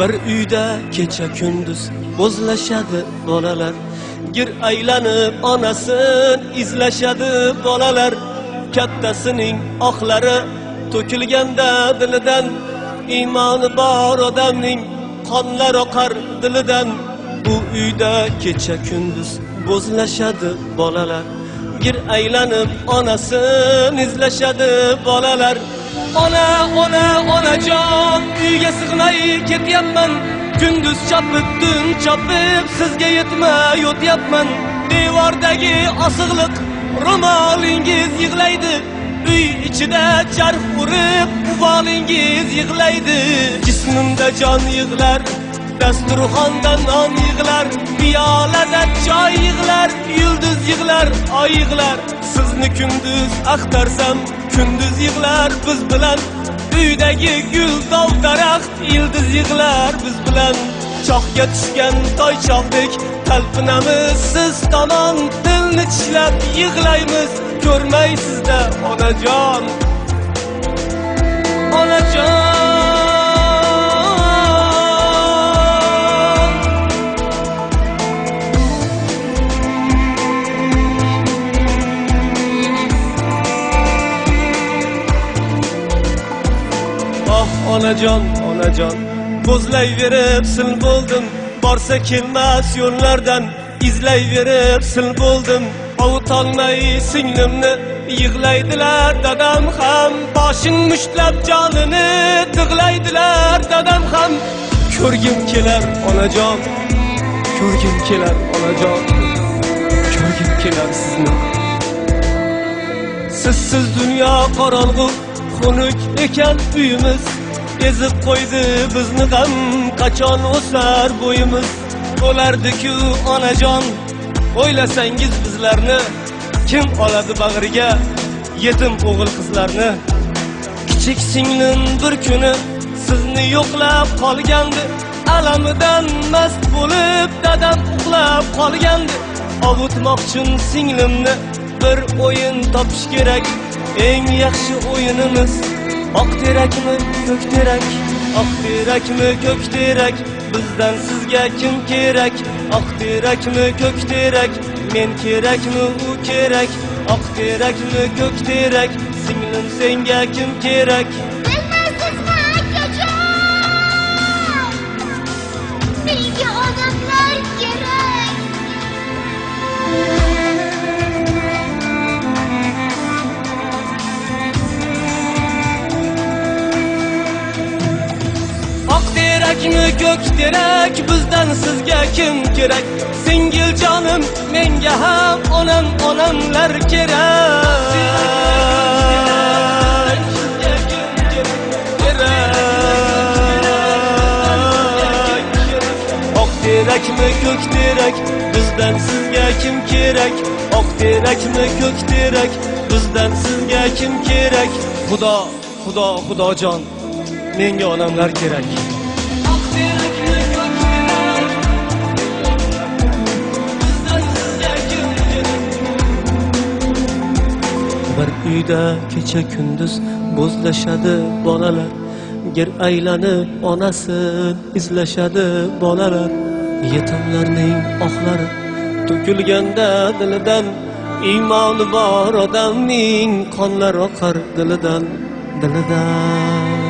Bir uyda kecha kunduz o'zlashadi bolalar. Gir aylanib onasin izlashadi bolalar. Kattasining oqlari to'kilganda dilidan iymoni bor odamning qonlar oqar dilidan bu uyda kecha kunduz bo'zlashadi bolalar. Gir aylanib onasin izlashadi bolalar ona ona onajon uyga sig'may ketyapman kunduz chopib tun chopib sizga yetmay o'tyapman devordagi osiqliq ro'molingiz yig'laydi uy ichida charx urib uvolingiz yig'laydi jismimda jon yig'lar dasturxonda non yig'lar piyolada choy yig'lar yulduz yig'lar oy yig'lar sizni kunduz axtarsam kunduz yig'lar biz bilan uydagi gul dov daraxt yildiz yig'lar biz bilan choqga tushgan toychoqdek talpinamiz siz tomon dilni tishlab yig'laymiz ko'rmaysizda onajon onajon onajon onajon ko'zlayverib sil bo'ldim borsa kelmas yo'llardan izlayverib sil bo'ldim ovutolmay singlimni yig'laydilar dadam ham. Boshin mushtlab jonini tig'laydilar dadam ham. Ko'rgim kelar onajon ko'rgim kelar onajon ko'rgim kelar sizni Sizsiz dünya qorong'u xunuk ekan uyimiz ezib qo'ydi bizni ham qachon o'sar bo'yimiz bo'lardi-ku onajon o'ylasangiz bizlarni kim oladi bag'riga yetim o'g'il qizlarni kichik singlim bir kuni sizni yo'qlab qolgandi alamidan mast bo'lib dadam uxlab qolgandi ovutmoqchim singlimni bir o'yin topish kerak eng yaxshi o'yinimiz oq terakmi ko'k terak oq terakmi ko'k terak bizdan sizga kim kerak oq terakmi ko'k terak men kerakmi u kerak oq terakmi ko'k terak singlim senga kim kerak Bilmaysizmi akajon? Menga odamlar terakmi ko'k terak bizdan sizga kim kerak singil jonim menga ham onam onamlar kerak oq terakmi ko'k terak bizdan sizga kim kerak oq terakmi ko'k terak bizdan sizga kim kerak xudo xudo xudojon menga onamlar kerak bir uyda kecha kunduz bo'zlashadi bolalar. Gir aylanib onasin izlashadi bolalar. Yetimlarning ohlari to'kilganda dilidan iymoni bor odamning qonlar oqar dilidan dilidan.